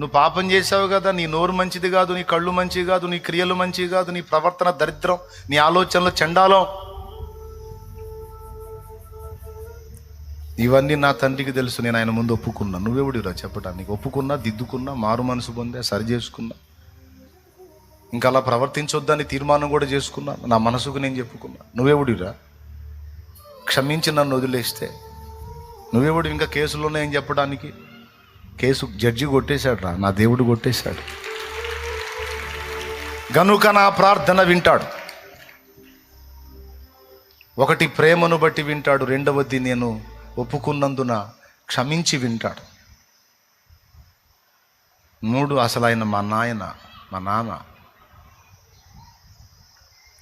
నువ్వు పాపం చేసావు కదా నీ నోరు మంచిది కాదు నీ కళ్ళు మంచివి కాదు నీ క్రియలు మంచివి కాదు నీ ప్రవర్తన దరిద్రం నీ ఆలోచనలు చండాలం. ఇవన్నీ నా తండ్రికి తెలుసు నేను ఆయన ముందు ఒప్పుకున్నా. నువ్వెవడిరా చెప్పడానికి ఒప్పుకున్నా దిద్దుకున్నా మారు మనసు పొందా సరి చేసుకున్నా. ఇంకా అలా ప్రవర్తించొద్దని తీర్మానం కూడా చేసుకున్నా. నా మనసుకు నేను చెప్పుకున్నా. నువ్వెవడిరా? క్షమించి నన్ను వదిలేస్తే. నువ్వెవడు? ఇంకా కేసులు ఉన్నాయని చెప్పడానికి? కేసు జడ్జి కొట్టేశాడు రా నా దేవుడు కొట్టేశాడు. గనుక నా ప్రార్థన వింటాడు. ఒకటి ప్రేమను బట్టి వింటాడు రెండవది నేను ఒప్పుకున్నందున క్షమించి వింటాడు. మూడు అసలు ఆయన మా నాయన మా నాన్న.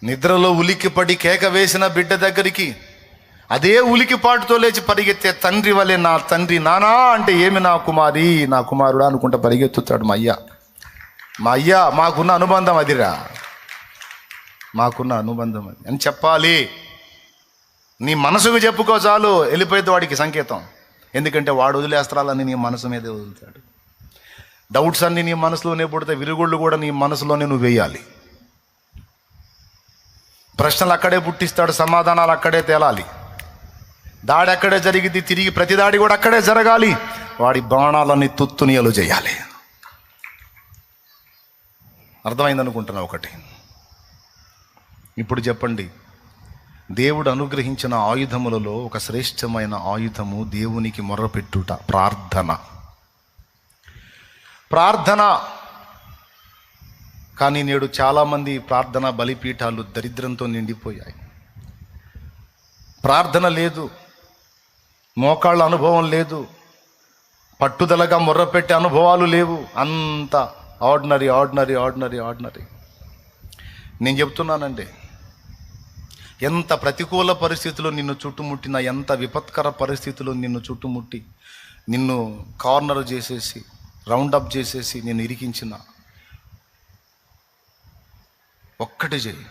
నిద్రలో ఉలిక్కిపడి కేక వేసిన బిడ్డ దగ్గరికి అదే ఉలికిపాటుతో లేచి పరిగెత్తే తండ్రి వలె నా తండ్రి నానా అంటే ఏమి నా కుమారి? నా కుమారుడా అనుకుంటా పరిగెత్తుతాడు మా అయ్య. మా అయ్య మాకున్న అనుబంధం అదిరా. మాకున్న అనుబంధం అది. అని చెప్పాలి. నీ మనసుకు చెప్పుకో చాలు. వెళ్ళిపోయేది వాడికి సంకేతం. ఎందుకంటే వాడు వదిలేస్త్రాలన్నీ నీ మనసు మీదే వదులుతాడు. డౌట్స్ అన్నీ నీ మనసులోనే పుడితే విరుగుళ్ళు కూడా నీ మనసులోనే నువ్వు వేయాలి. ప్రశ్నలు అక్కడే పుట్టిస్తాడు. సమాధానాలు అక్కడే తేలాలి. దాడి అక్కడే జరిగింది. తిరిగి ప్రతి దాడి కూడా అక్కడే జరగాలి. వాడి బాణాలన్నీ తుత్తునియలు చేయాలి. అర్థమైంది అనుకుంటున్నా ఒకటి. ఇప్పుడు చెప్పండి. దేవుడు అనుగ్రహించిన ఆయుధములలో ఒక శ్రేష్టమైన ఆయుధము దేవునికి మొర్రపెట్టుట. ప్రార్థన. ప్రార్థన. కానీ నేడు చాలామంది ప్రార్థన బలిపీఠాలు దరిద్రంతో నిండిపోయాయి. ప్రార్థన లేదు. మోకాళ్ళ అనుభవం లేదు. పట్టుదలగా మొర్రపెట్టే అనుభవాలు లేవు. అంత ఆర్డినరీ ఆర్డినరీ ఆర్డినరీ ఆర్డినరీ. నేను చెప్తున్నానండి ఎంత ప్రతికూల పరిస్థితులు నిన్ను చుట్టుముట్టిన ఎంత విపత్కర పరిస్థితులు నిన్ను చుట్టుముట్టి నిన్ను కార్నర్ చేసేసి రౌండప్ చేసేసి నేను ఇరికించిన ఒక్కటి చేయి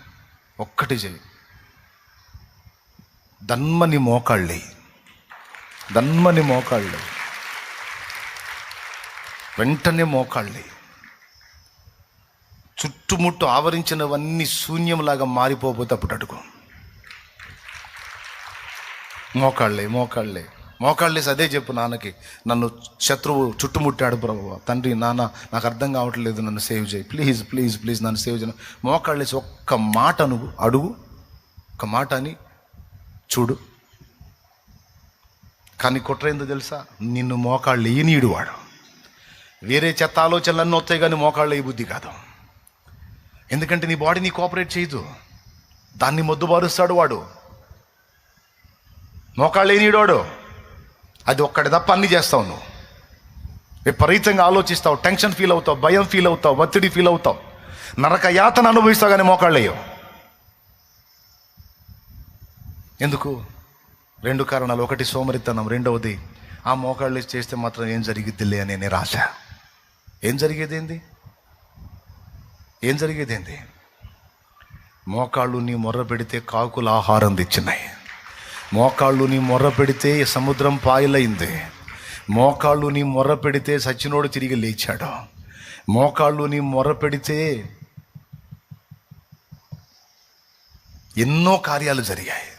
ఒక్కటి చేయి దన్మని మోకాళ్ళే దన్మని మోకాళ్ళు. వెంటనే మోకాళ్ళే. చుట్టుముట్టు ఆవరించినవన్నీ శూన్యంలాగా మారిపోతే అప్పుడు అడుగు. మోకాళ్ళే మోకాళ్ళే. మోకాళ్ళేసి అదే చెప్పు నాన్నకి. నన్ను శత్రువు చుట్టుముట్టాడు ప్రభు. తండ్రి నాన్న నాకు అర్థం కావట్లేదు నన్ను సేవ్ చేయి. ప్లీజ్ ప్లీజ్ ప్లీజ్ నన్ను సేవ్ చేయను. మోకాళ్ళేసి ఒక్క మాట అనుగు అడుగు. ఒక మాట అని చూడు. కానీ కుట్రైందో తెలుసా? నిన్ను మోకాళ్ళు వేయనీయుడు వాడు. వేరే చెత్త ఆలోచనలన్నీ వస్తాయి కానీ మోకాళ్ళు వేయ బుద్ధి కాదు. ఎందుకంటే నీ బాడీ నీ కోఆపరేట్ చేయదు. దాన్ని మొద్దుబారుస్తాడు వాడు. మోకాళ్ళు లేనివాడు అది ఒక్కడి తప్ప అన్నీ చేస్తావు నువ్వు. విపరీతంగా ఆలోచిస్తావు టెన్షన్ ఫీల్ అవుతావు భయం ఫీల్ అవుతావు ఒత్తిడి ఫీల్ అవుతావు. నరక యాతన అనుభవిస్తావు కానీ మోకాళ్ళు వేయవు ఎందుకు? రెండు కారణాలు. ఒకటి సోమరితనం రెండవది ఆ మోకాళ్ళు చేస్తే మాత్రం ఏం జరిగిద్దిలే అనే నిరాశ ఏం జరిగేది ఏంది ఏం జరిగేది ఏంది మోకాళ్ళు నీ మొర్ర పెడితే కాకులు ఆహారం తెచ్చినాయి. మోకాళ్ళు నీ మొర్ర పెడితే సముద్రం పాయలైంది. మోకాళ్ళు నీ మొర్ర పెడితే సచ్చినోడు తిరిగి లేచాడు. మోకాళ్ళు నీ మొర్ర పెడితే ఎన్నో కార్యాలు జరిగాయి.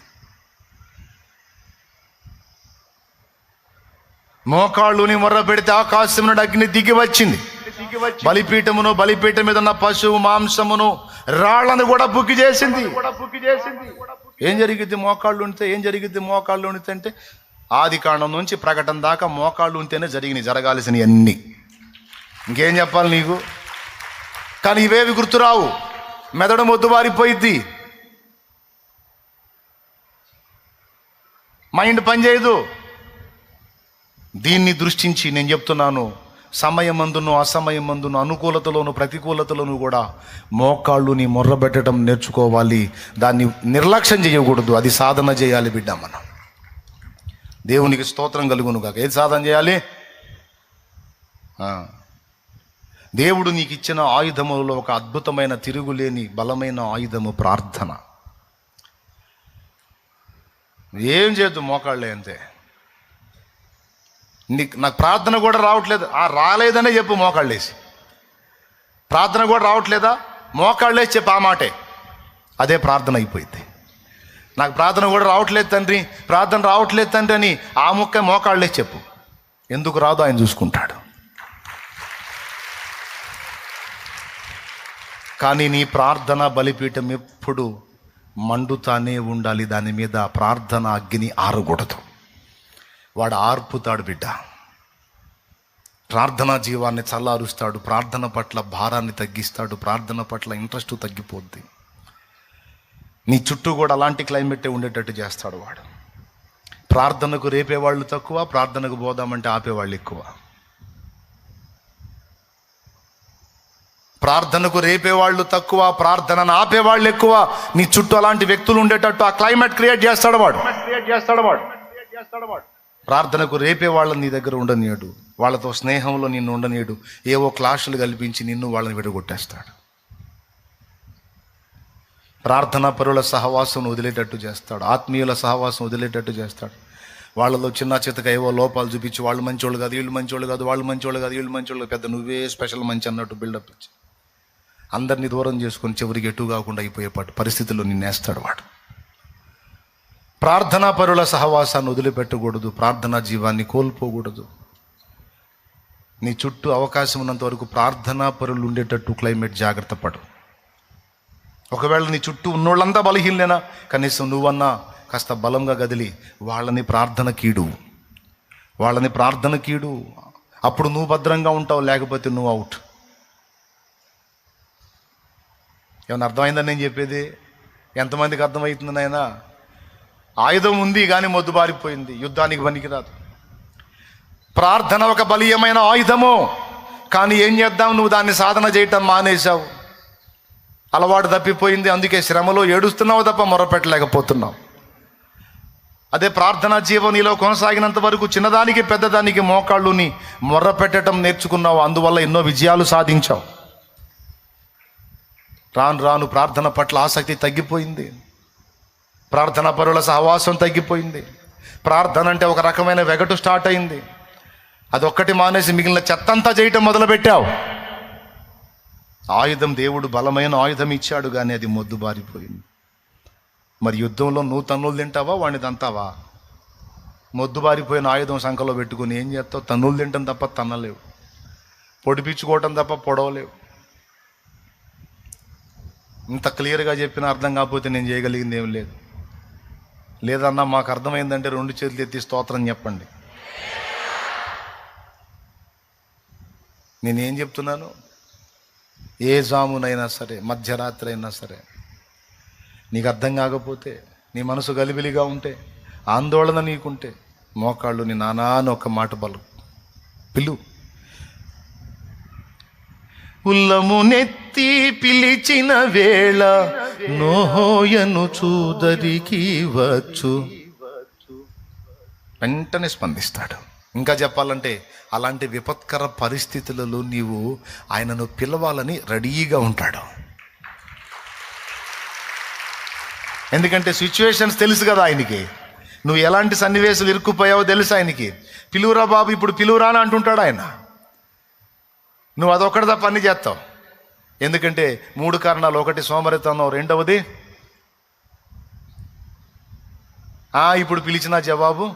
మోకాళ్ళుని మొర్ర పెడితే ఆకాశం నుండి అగ్ని దిగి వచ్చింది. బలిపీఠమును బలిపీఠం మీద ఉన్న పశువు మాంసమును రాళ్ళను కూడా బుక్కి చేసింది. ఏం జరిగింది మోకాళ్ళు ఉంటే ఏం జరిగింది మోకాళ్ళు ఉంటే అంటే ఆది కాండం నుంచి ప్రకటన దాకా మోకాళ్ళు ఉంటేనే జరిగినాయి జరగాల్సినవి అన్నీ. ఇంకేం చెప్పాలి నీకు? కానీ ఇవేవి గుర్తురావు? మెదడు మొద్దుబారిపోయిద్ది మైండ్ పనిచేయదు దీన్ని దృష్టించి నేను చెప్తున్నాను. సమయమందును అసమయమందును అనుకూలతలోను ప్రతికూలతలోను కూడా మోకాళ్ళు నీ మొర్రబెట్టడం నేర్చుకోవాలి. దాన్ని నిర్లక్ష్యం చేయకూడదు. అది సాధన చేయాలి బిడ్డ మనం. దేవునికి స్తోత్రం కలుగును కాక ఏది సాధన చేయాలి? దేవుడు నీకు ఇచ్చిన ఆయుధములలో ఒక అద్భుతమైన తిరుగులేని బలమైన ఆయుధము ప్రార్థన. ఏం చేయొద్దు మోకాళ్ళే అంతే. నీకు నాకు ప్రార్థన కూడా రావట్లేదు. ఆ రాలేదనే చెప్పు మోకాళ్ళేసి ప్రార్థన కూడా రావట్లేదా? మోకాళ్ళేసి చెప్పు ఆ మాటే. అదే ప్రార్థన అయిపోయింది. నాకు ప్రార్థన కూడా రావట్లేదు తండ్రి. ప్రార్థన రావట్లేదు తండ్రి అని ఆ ముక్క మోకాళ్ళేసి చెప్పు. ఎందుకు రాదు? ఆయన చూసుకుంటాడు. కానీ నీ ప్రార్థన బలిపీఠం ఎప్పుడు మండుతానే ఉండాలి. దాని మీద ప్రార్థన అగ్ని ఆరకూడదు వాడు ఆర్పుతాడు బిడ్డ. ప్రార్థనా జీవాన్ని చల్లారుస్తాడు ప్రార్థన పట్ల భారాన్ని తగ్గిస్తాడు ప్రార్థన పట్ల ఇంట్రెస్ట్ తగ్గిపోద్ది. నీ చుట్టూ కూడా అలాంటి క్లైమేటే ఉండేటట్టు చేస్తాడు వాడు. ప్రార్థనకు రేపేవాళ్ళు తక్కువ ప్రార్థనకు పోదామంటే ఆపేవాళ్ళు ఎక్కువ. ప్రార్థనకు రేపేవాళ్ళు తక్కువ ప్రార్థనను ఆపేవాళ్ళు ఎక్కువ. నీ చుట్టూ అలాంటి వ్యక్తులు ఉండేటట్టు ఆ క్లైమేట్ క్రియేట్ చేస్తాడు వాడు. క్రియేట్ చేస్తాడు వాడు. ప్రార్థనకు రేపే వాళ్ళని నీ దగ్గర ఉండనీయడు. వాళ్ళతో స్నేహంలో నిన్ను ఉండనీయడు. ఏవో క్లాసులు కల్పించి నిన్ను వాళ్ళని విడగొట్టేస్తాడు. ప్రార్థనా పరుల సహవాసం వదిలేటట్టు చేస్తాడు. ఆత్మీయుల సహవాసం వదిలేటట్టు చేస్తాడు. వాళ్ళలో చిన్న చితక ఏవో లోపాలు చూపించి వాళ్ళు మంచోళ్ళు కాదు వీళ్ళు మంచోళ్ళు కాదు వాళ్ళు మంచోళ్ళు కాదు వీళ్ళు మంచోళ్ళు పెద్ద నువ్వే స్పెషల్ మంచి అన్నట్టు బిల్డప్ ఇచ్చి అందరినీ దూరం చేసుకొని చివరికి ఎటు కాకుండా అయిపోయే పరిస్థితుల్లో నిన్నేస్తాడు వాడు. ప్రార్థనా పరుల సహవాసాన్ని వదిలిపెట్టకూడదు. ప్రార్థనా జీవాన్ని కోల్పోకూడదు. నీ చుట్టూ అవకాశం ఉన్నంత వరకు ప్రార్థనా పరులు ఉండేటట్టు క్లైమేట్ జాగ్రత్త పడు. ఒకవేళ నీ చుట్టూ ఉన్నోళ్ళంతా బలహీనలేనా? కనీసం నువ్వన్నా కాస్త బలంగా గదిలి వాళ్ళని ప్రార్థన కీడు. వాళ్ళని ప్రార్థన కీడు. అప్పుడు నువ్వు భద్రంగా ఉంటావు లేకపోతే నువ్వు అవుట్. ఏమన్నా అర్థమైందని నేను చెప్పేది? ఎంతమందికి అర్థమవుతుంది నాయనా? ఆయుధం ఉంది కానీ మొద్దుబారిపోయింది. యుద్ధానికి పనికిరాదు. ప్రార్థన ఒక బలీయమైన ఆయుధము. కానీ ఏం చేద్దాం? నువ్వు దాన్ని సాధన చేయటం మానేశావు. అలవాటు తప్పిపోయింది. అందుకే శ్రమలో ఏడుస్తున్నావు తప్ప మొరపెట్టలేకపోతున్నావు. అదే ప్రార్థనా జీవం నీలో కొనసాగినంత వరకు చిన్నదానికి పెద్దదానికి మోకాళ్ళుని మొర్ర పెట్టడం నేర్చుకున్నావు. అందువల్ల ఎన్నో విజయాలు సాధించావు. రాను రాను ప్రార్థన పట్ల ఆసక్తి తగ్గిపోయింది. ప్రార్థన పరుల సహవాసం తగ్గిపోయింది. ప్రార్థన అంటే ఒక రకమైన వెగటు స్టార్ట్ అయింది. అదొక్కటి మానేసి మిగిలిన చెత్తంతా చేయటం మొదలుపెట్టావు. ఆయుధం దేవుడు బలమైన ఆయుధం ఇచ్చాడు కానీ అది మొద్దుబారిపోయింది. మరి యుద్ధంలో నువ్వు తన్నులు తింటావా? వాడిని తంతావా మొద్దుబారిపోయిన ఆయుధం సంఖలో పెట్టుకుని ఏం చేస్తావు? తన్నులు తింటాం తప్ప తన్నలేవు. పొడిపించుకోవటం తప్ప పొడవలేవు. ఇంత క్లియర్గా చెప్పిన అర్థం కాకపోతే నేను చేయగలిగింది ఏం లేదు. లేదన్నా మాకు అర్థమైందంటే రెండు చేతులు ఎత్తి స్తోత్రం చెప్పండి. నేనేం చెప్తున్నాను? ఏ జామునైనా సరే మధ్యరాత్రి అయినా సరే నీకు అర్థం కాకపోతే నీ మనసు గలిబిలిగా ఉంటే ఆందోళన నీకుంటే మోకాళ్ళు నీ నానా అని ఒక మాట బలు పిలు. ఉల్లము నెత్తి పిలిచిన వేళ నోయను చూదరికి వచ్చు. వెంటనే స్పందిస్తాడు. ఇంకా చెప్పాలంటే అలాంటి విపత్కర పరిస్థితులలో నీవు ఆయనను పిలవాలని రెడీగా ఉంటాడు. ఎందుకంటే సిచ్యువేషన్స్ తెలుసు కదా ఆయనకి. నువ్వు ఎలాంటి సన్నివేశాలు ఇరుక్కుపోయావో తెలుసు ఆయనకి. పిలువురా బాబు ఇప్పుడు పిలువురా అని అంటుంటాడు ఆయన. నువ్వు అదొక్కటి పని చేస్తావు. ఎందుకంటే మూడు కారణాలు. ఒకటి సోమరితనం రెండవది ఆ ఇప్పుడు పిలిచిన జవాబు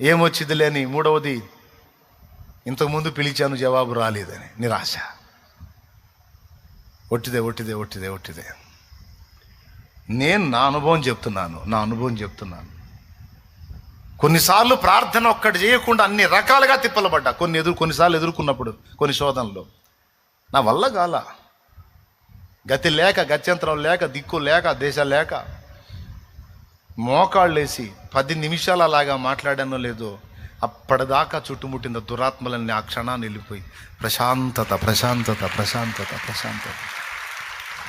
ఏమొచ్చింది లేని మూడవది ఇంతకుముందు పిలిచాను జవాబు రాలేదని. నిరాశ. ఒట్టిదే ఒట్టిదే ఒట్టిదే ఒట్టిదే. నేను నా అనుభవం చెప్తున్నాను నా అనుభవం చెప్తున్నాను. కొన్నిసార్లు ప్రార్థన ఒక్కటి చేయకుండా అన్ని రకాలుగా తిప్పలబడ్డా. కొన్ని ఎదురు కొన్నిసార్లు ఎదుర్కొన్నప్పుడు కొన్ని శోధనలు. నా వల్ల కాల. గతి లేక గత్యంతరం లేక దిక్కు లేక దేశ లేక. మోకాళ్ళేసి పది నిమిషాలు అలాగా మాట్లాడానో లేదో అప్పటిదాకా చుట్టుముట్టిన దురాత్మలన్నీ ఆ క్షణాన్ని వెళ్ళిపోయి ప్రశాంతత ప్రశాంతత ప్రశాంతత ప్రశాంతత.